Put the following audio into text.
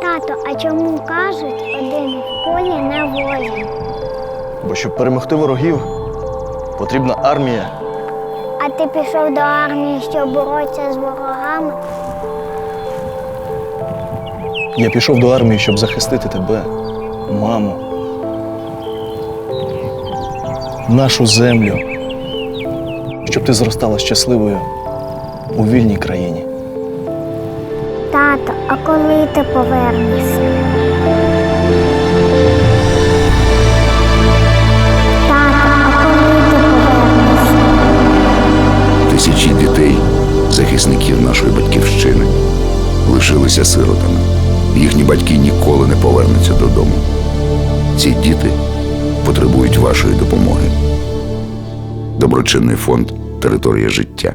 Тато, а чому кажуть, один в полі не воїн? Бо щоб перемогти ворогів, потрібна армія. А ти пішов до армії, щоб боротися з ворогами? Я пішов до армії, щоб захистити тебе, маму, нашу землю, щоб ти зростала щасливою у вільній країні. Тато, а коли ти повернешся? Тато, а коли ти повернешся? Тисячі дітей, захисників нашої батьківщини, лишилися сиротами. Їхні батьки ніколи не повернуться додому. Ці діти потребують вашої допомоги. Доброчинний фонд Територія життя.